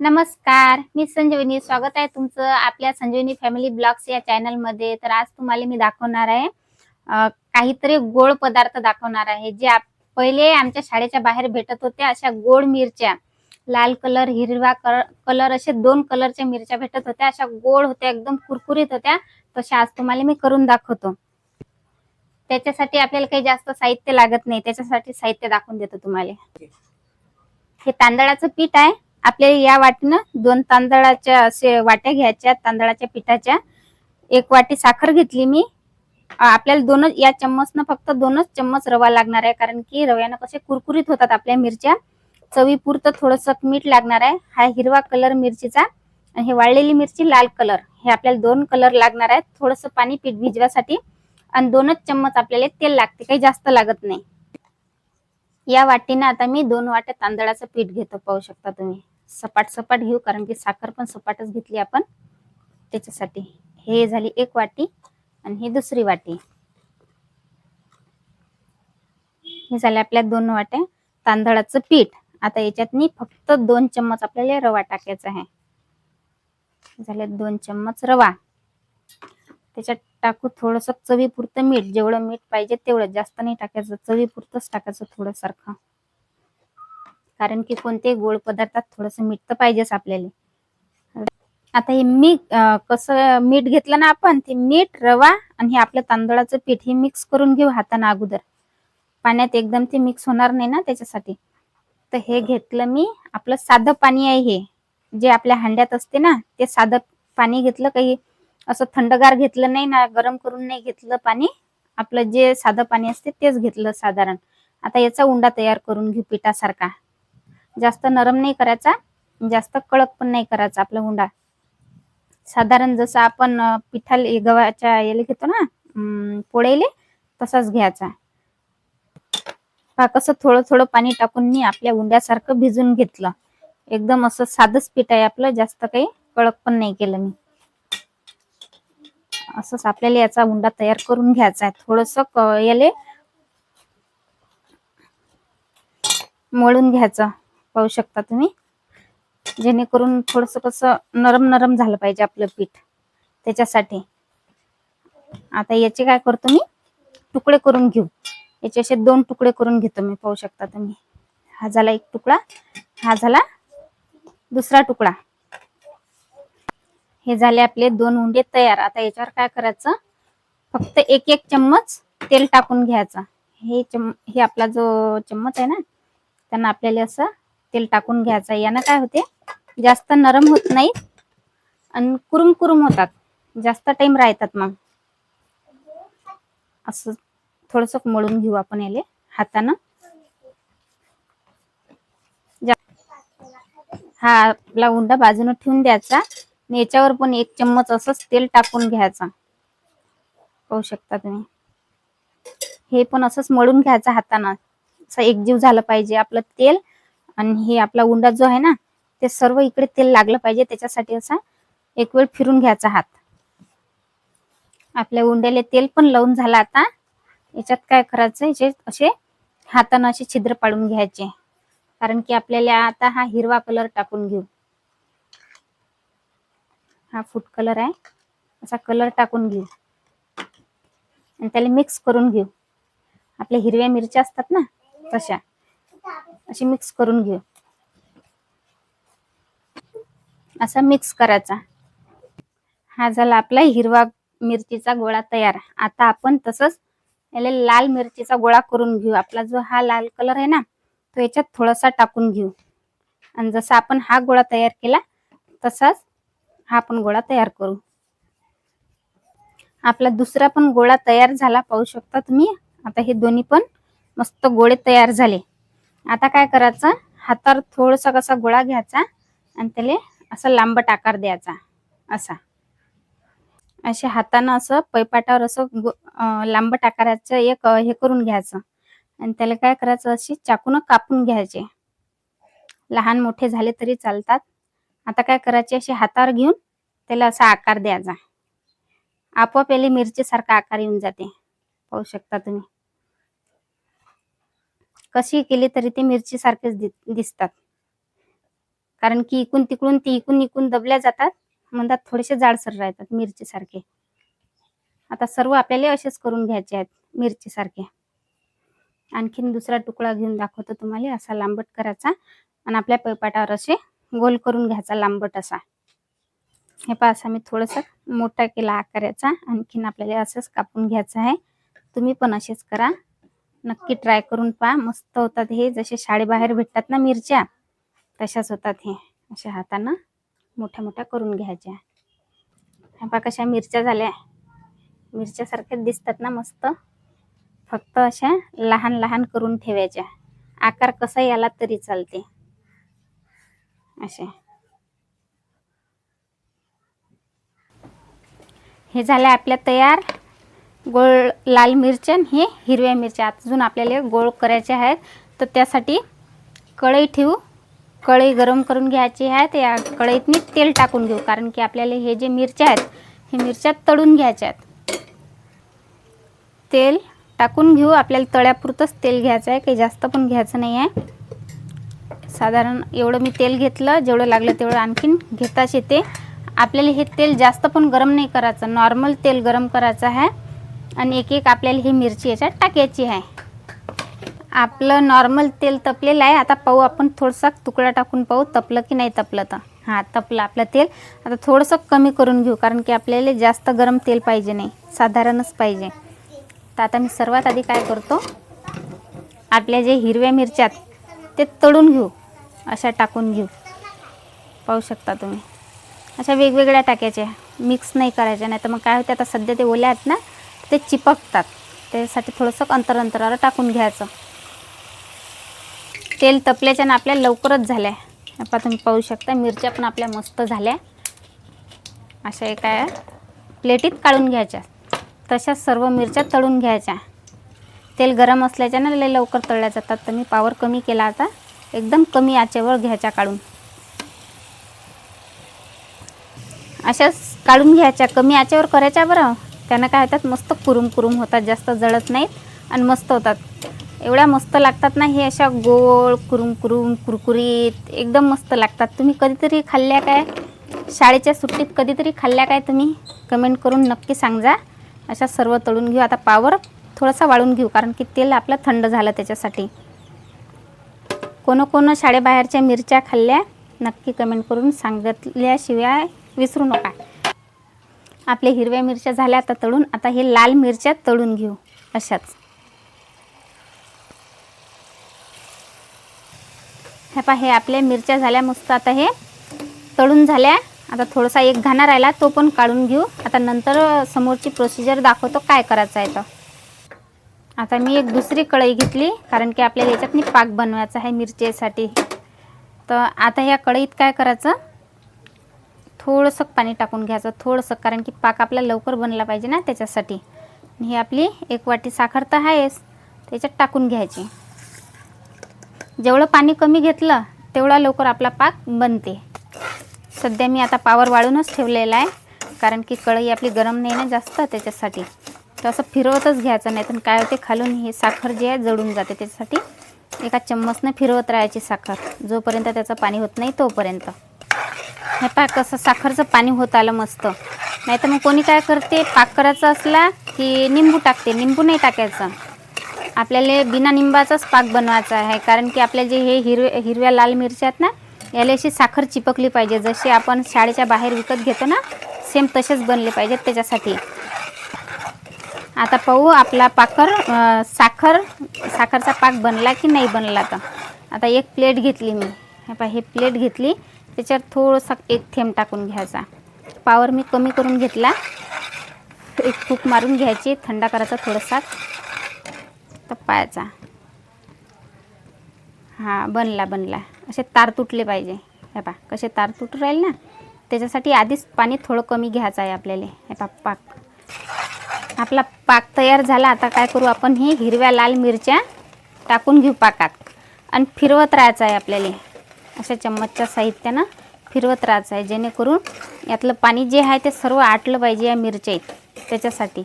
नमस्कार मी संजीवनी. स्वागत आहे तुमचं आपल्या संजीवनी फॅमिली ब्लॉग्स या चॅनलमध्ये तर आज तुम्हाला मी दाखवणार आहे काहीतरी गोड पदार्थ दाखवणार आहे. जे आप- पहिले आमच्या शाळेच्या बाहेर भेटत होत्या अशा गोड मिरच्या. लाल कलर हिरवा कलर असे दोन कलरच्या मिरच्या भेटत होत्या. अशा गोड होत्या एकदम कुरकुरीत होत्या. तशा आज तुम्हाला मी करून दाखवतो. त्याच्यासाठी आपल्याला काही जास्त साहित्य लागत नाही. त्याच्यासाठी साहित्य दाखवून देतो तुम्हाला. हे तांदळाचं पीठ आहे. आपल्याला या वाटीनं दोन तांदळाच्या असे वाट्या घ्यायच्या तांदळाच्या पिठाच्या. एक वाटी साखर घेतली मी. आपल्याला दोनच या चम्मचनं फक्त दोनच चम्मच रवा लागणार आहे कारण की रव्यानं कसे कुरकुरीत होतात आपल्या मिरच्या. चवीपुरतं थोडस मीठ लागणार आहे. हा हिरवा कलर मिरचीचा आणि हे वाळलेली मिरची लाल कलर. हे आपल्याला दोन कलर लागणार आहेत. थोडस पाणी पीठ भिजवासाठी आणि दोनच चम्मच आपल्याला तेल लागते. काही जास्त लागत नाही. या वाटीनं आता मी दोन वाट्या तांदळाचं पीठ घेतो. पाहू शकता तुम्ही. सपाट सपाट घेऊ कारण की साखर पण सपाटच घेतली आपण. त्याच्यासाठी हे झाली एक वाटी आणि ही दुसरी वाटी. हे झाले आपल्या दोन वाट्या. तांदळाचं पीठ. आता याच्यात मी फक्त दोन चम्मच आपल्याला रवा टाकायचा आहे. झाले दोन चम्मच रवा. त्याच्यात टाकू थोडस चवीपुरतं मीठ. जेवढं मीठ पाहिजे तेवढं. जास्त नाही टाकायचं. चवीपुरतंच टाकायचं थोडं सारखं कारण की कोणते गोड पदार्थात थोडस मीठ तर पाहिजेच आपल्याला. आता हे मी कसं मीठ घेतलं ना आपण ते मीठ रवा आणि हे आपलं तांदळाचं पीठ हे मिक्स करून घेऊ हाताने अगोदर. पाण्यात एकदम ते मिक्स होणार नाही ना त्याच्यासाठी. तर हे घेतलं मी. आपलं साधं पाणी आहे हे. जे आपल्या हांड्यात असते ना ते साधं पाणी घेतलं. काही असं थंडगार घेतलं नाही ना गरम करून नाही घेतलं पाणी. आपलं जे साधं पाणी असते तेच घेतलं साधारण. आता याचा उंडा तयार करून घेऊ पिठासारखा. जास्त नरम नाही करायचा जास्त कडक पण नाही करायचा आपला उंडा साधारण जसं आपण पिठाले गव्हाच्या याला घेतो ना पोळ्याले पोळेले तसाच घ्यायचा. पहा कसं थोडं थोडं पाणी टाकून मी आपल्या उंड्यासारखं भिजून घेतलं. एकदम असं साधंच पीठ आहे आपलं जास्त काही कडक पण नाही केलं मी. असंच आपल्याला याचा उंडा तयार करून घ्यायचा आहे. थोडस याले मळून घ्यायचं. पाहू शकता तुम्ही. जेणेकरून थोडस कसं नरम नरम झालं पाहिजे आपलं पीठ. त्याच्यासाठी. आता याचे काय करतो मी? तुकडे करून घेऊ. याचे असे दोन तुकडे करून घेतो मी पाहू शकता तुम्ही. हा झाला एक तुकडा हा झाला दुसरा तुकडा. हे झाले आपले दोन उंडे तयार. आता याच्यावर काय करायचं? फक्त एक एक चम्मच तेल टाकून घ्यायचं. हे चम हे आपला जो चम्मच आहे ना त्यांना आपल्याला असं तेल टाकून घ्यायचं. यानं काय होते? जास्त नरम होत नाही आणि कुरुम कुरुम होतात. जास्त टाइम राहतात मग. असं थोडस मळून घेऊ आपण याले हातानं. हा आपला उंडा बाजूने ठेवून द्यायचा आणि याच्यावर पण एक चम्मच असंच तेल टाकून घ्यायचा. पाहू शकता तुम्ही. हे पण असंच मळून घ्यायचं हातानं. असं एकजीव झालं पाहिजे आपलं तेल. आणि हे आपला उंडा जो आहे ना ते सर्व इकडे तेल लागलं पाहिजे त्याच्यासाठी असा एक वेळ फिरून घ्यायचा हात. आपल्या उंड्याला तेल पण लावून झालं आता. याच्यात काय करायचं याचे असे हातानं असे छिद्र पाडून घ्यायचे. कारण की आपल्याला आता हा हिरवा कलर टाकून घेऊ. हा फूड कलर आहे. असा कलर टाकून घेऊ. आणि त्याला मिक्स करून घेऊ. आपल्या हिरव्या मिरच्या असतात ना तशा. अशी मिक्स करून घेऊ. असा मिक्स करायचा. हा झाला आपला हिरवा मिरचीचा गोळा तयार. आता आपण तसंच याला लाल मिरचीचा गोळा करून घेऊ. आपला जो हा लाल कलर आहे ना तो याच्यात थोडासा टाकून घेऊ. आणि जसा आपण हा गोळा तयार केला तसाच हा आपण गोळा तयार करू. आपला दुसरा पण गोळा तयार झाला पाहू शकता तुम्ही. आता हे दोन्ही पण मस्त गोळे तयार झाले. आता काय करायचं? हातावर थोडासा कसा गोळा घ्यायचा आणि त्याला असा लांबट आकार द्यायचा. असा. अशा हातानं असं पैपाटावर असं गो- लांबट आकाराचं एक हे करून घ्यायचं. आणि त्याला काय करायचं? अशी चाकून कापून घ्यायचे. लहान मोठे झाले तरी चालतात. आता काय करायचे? असे हातावर घेऊन त्याला असा आकार द्यायचा. आपोआप याला मिरची सारखा आकार येऊन जाते. पाहू शकता तुम्ही. कशी केली तरी ते मिरची सारखेच दिसतात. कारण की इकून तिकडून ती इकून इकून दबल्या जातात म्हणतात थोडेसे जाडसर राहतात मिरची सारखे आता सर्व आपल्याला असेच करून घ्यायचे आहेत मिरची सारखे आणखीन दुसरा तुकडा घेऊन दाखवतो तुम्हाला असा लांबट करायचा. आणि आपल्या पैपाटावर असे गोल करून घ्यायचा लांबट असा. हे पहा असा मी थोडंसं मोठा केला आकाराचा. आणखीन आपल्याला असंच कापून घ्यायचं आहे. तुम्ही पण असेच करा. नक्की ट्राय करून पहा. मस्त होतात हे. जसे शाळेबाहेर भेटतात ना मिरच्या तशाच होतात हे. अशा हातानं मोठ्या मोठ्या करून घ्यायच्या. पहा कशा मिरच्या झाल्या. मिरच्यासारख्याच दिसतात ना मस्त. फक्त अशा लहान लहान करून ठेवायच्या. आकार कसाही आला तरी चालते. असे हे झाले आपल्या तयार. गोळ लाल मिरच्या आणि हे हिरव्या मिरच्या. अजून आपल्याला गोळ करायचे आहेत. तर त्यासाठी कढई ठेवू. कढई गरम करून घ्यायची आहे त्या कढईत मी तेल टाकून घेऊ. कारण की आपल्याला हे जे मिरच्या आहेत हे मिरच्या तळून घ्यायच्या आहेत. तेल टाकून घेऊ. आपल्याला तळ्यापुरतंच तेल घ्यायचं आहे. काही जास्त पण घ्यायचं नाही आहे. साधारण एवढं मी तेल घेतलं. जेवढं लागलं तेवढं आणखीन घेताच येते. आपल्याला हे तेल जास्त पण गरम नाही करायचं. नॉर्मल तेल गरम करायचं आहे. आणि एक एक आपल्याला ही मिरची याच्यात टाकायची आहे. आपलं नॉर्मल तेल तपलेलं आहे. आता पाहू आपण थोडासा तुकडा टाकून पाहू तपलं की नाही तपलं तर. हां तपलं आपलं तेल. आता थोडंसं कमी करून घेऊ कारण की आपल्याला जास्त गरम तेल पाहिजे नाही. साधारणच पाहिजे. तर आता मी सर्वात आधी काय करतो आपल्या जे हिरव्या मिरच्यात ते तळून घेऊ. अशा टाकून घेऊ. पाहू शकता तुम्ही. अशा वेगवेगळ्या टाक्याच्या. मिक्स नाही करायच्या नाही तर मग काय होते आता सध्या ते ओल्या आहेत ना ते चिपकतात. त्यासाठी थोडंसं अंतर अंतरावर टाकून घ्यायचं. तेल तपल्याच्यानं आपल्या लवकरच झाल्या. आता तुम्ही पाहू शकता मिरच्या पण आपल्या मस्त झाल्या. अशा एका प्लेटीत काढून घ्यायच्या. तशाच सर्व मिरच्या तळून घ्यायच्या. तेल गरम असल्याच्यानं लय लवकर तळल्या जातात. तर मी पावर कमी केला आता एकदम कमी आचेवर घ्यायच्या काढून. अशाच काढून घ्यायच्या. कमी आचेवर करायच्या बरं. त्यानं काय होतात मस्त कुरुम कुरुम होतात जास्त जळत नाहीत आणि मस्त होतात. एवढ्या मस्त लागतात ना हे अशा गोळ कुरुम कुरुम कुरकुरीत एकदम मस्त लागतात. तुम्ही कधीतरी खाल्ल्या काय? शाळेच्या सुट्टीत कधीतरी खाल्ल्या काय तुम्ही? कमेंट करून नक्की सांगा. अशा सर्व तळून घेऊ. आता पावर थोडासा वाळून घेऊ कारण की तेल आपलं थंड झालं त्याच्यासाठी. कोण कोण शाळेबाहेरच्या मिरच्या खाल्ल्या नक्की कमेंट करून सांगितल्याशिवाय विसरू नका. आपल्या हिरव्या मिरच्या झाल्या आता तळून आता हे लाल मिरच्या तळून घेऊ अशाच. हे पहा हे आपल्या मिरच्या झाल्या मस्त आता हे तळून झाल्या. आता थोडासा एक घाणा राहिला तो पण काढून घेऊ. आता नंतर समोरची प्रोसिजर दाखवतो काय करायचं आहे तर आता मी एक दुसरी कढई घेतली कारण की आपल्याला याच्यातनी पाक बनवायचा आहे मिरचीसाठी. तर आता ह्या कढईत काय करायचं? थोडंसं पाणी टाकून घ्यायचं थोडंसं कारण की पाक आपला लवकर बनला पाहिजे ना त्याच्यासाठी. ही आपली एक वाटी साखर तर आहेच त्याच्यात टाकून घ्यायची. जेवढं पाणी कमी घेतलं तेवढा लवकर आपला पाक बनते. सध्या मी आता पावर वाळूनच ठेवलेला आहे कारण की कढई आपली गरम नाही ना जास्त त्याच्यासाठी. तर असं फिरवतच घ्यायचं नाही तर काय होते खालून हे साखर जे आहे जळून जाते त्याच्यासाठी एका चम्मचनं फिरवत राहायची साखर. जोपर्यंत त्याचं पाणी होत नाही तोपर्यंत. हे पाक कसं साखरचं पाणी होत आलं मस्त. नाही तर मग कोणी काय करते पाक करायचा असला की निंबू टाकते. निंबू नाही टाकायचं. आपल्याला बिना निंबाचाच पाक बनवायचा आहे. कारण की आपल्या जे हे हिरवे हिरव्या लाल मिरच्या आहेत ना याला अशी साखर चिपकली पाहिजे. जशी आपण शाळेच्या बाहेर विकत घेतो ना सेम तसेच बनले पाहिजेत त्याच्यासाठी. आता पाहू आपला पाकर साखर साखरचा पाक बनला की नाही बनला तर आता एक प्लेट घेतली मी. हे पा हे प्लेट घेतली. त्याच्यावर थोडंसं एक थेंब टाकून घ्यायचा. पावर मी कमी करून घेतला. एक फूक मारून घ्यायची. थंडा करायचा थोडासा. तपायचा हां बनला बनला. असे तार तुटले पाहिजे. हे पा कसे तार तुटू राहील ना? त्याच्यासाठी आधीच पाणी थोडं कमी घ्यायचं आहे आपल्याला. हे पा पाक. आपला पाक तयार झाला. आता काय करू आपण? हे हिरव्या लाल मिरच्या टाकून घेऊ पाकात. आणि फिरवत राहायचं आहे आपल्याला. अशा चम्मचच्या साहित्यानं फिरवत राहायचं आहे. जेणेकरून यातलं पाणी जे आहे ते सर्व आटलं पाहिजे या मिरच्याईत त्याच्यासाठी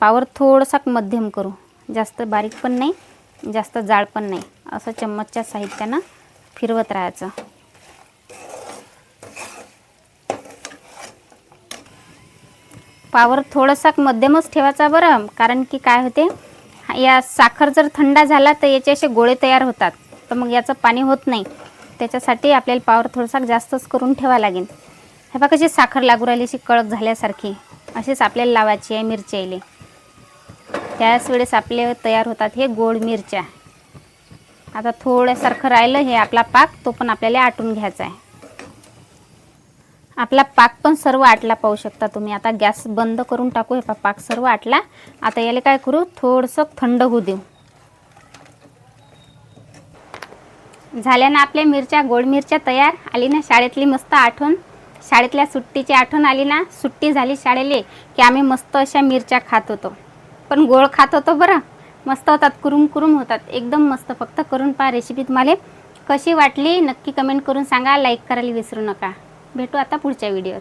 पावर थोडासा मध्यम करू. जास्त बारीक पण नाही जास्त जाड पण नाही. असं चम्मचच्या साहित्यानं फिरवत राहायचं. पावर थोडासा मध्यमच ठेवायचा बरं कारण की काय होते या साखर जर थंडा झाला तर याचे असे गोळे तयार होतात. तर मग याचं पाणी होत नाही. त्याच्यासाठी आपल्याला पावर थोडासा जास्तच करून ठेवा लागेल. हे बघा कशी साखर लागू राहिली अशी कळक झाल्यासारखी. अशीच आपल्याला लावायची आहे मिरच्याले त्याच वेळेस आपले तयार होतात हे गोड मिरच्या. आता थोड्यासारखं राहिलं हे आपला पाक तो पण आपल्याला आटून घ्यायचा आहे. आपला पाक पण सर्व आटला पाहू शकता तुम्ही. आता गॅस बंद करून टाकू. हे पाक सर्व आटला. आता याला काय करू? थोडंसं थंड होऊ देऊ. झाल्या ना आपल्या मिरच्या गोड मिरच्या तयार आली ना शाळेतली मस्त आठवण शाळेतल्या सुट्टीची आठवण आली ना सुट्टी झाली शाळेले की आम्ही मस्त अशा मिरच्या खात होतो. पण गोड खात होतो बरं. मस्त होतात कुरुम कुरुम होतात. एकदम मस्त. फक्त करून पहा रेसिपी तुम्हाला. कशी वाटली? नक्की कमेंट करून सांगा. लाईक करायला विसरू नका. भेटू आता पुढच्या व्हिडिओत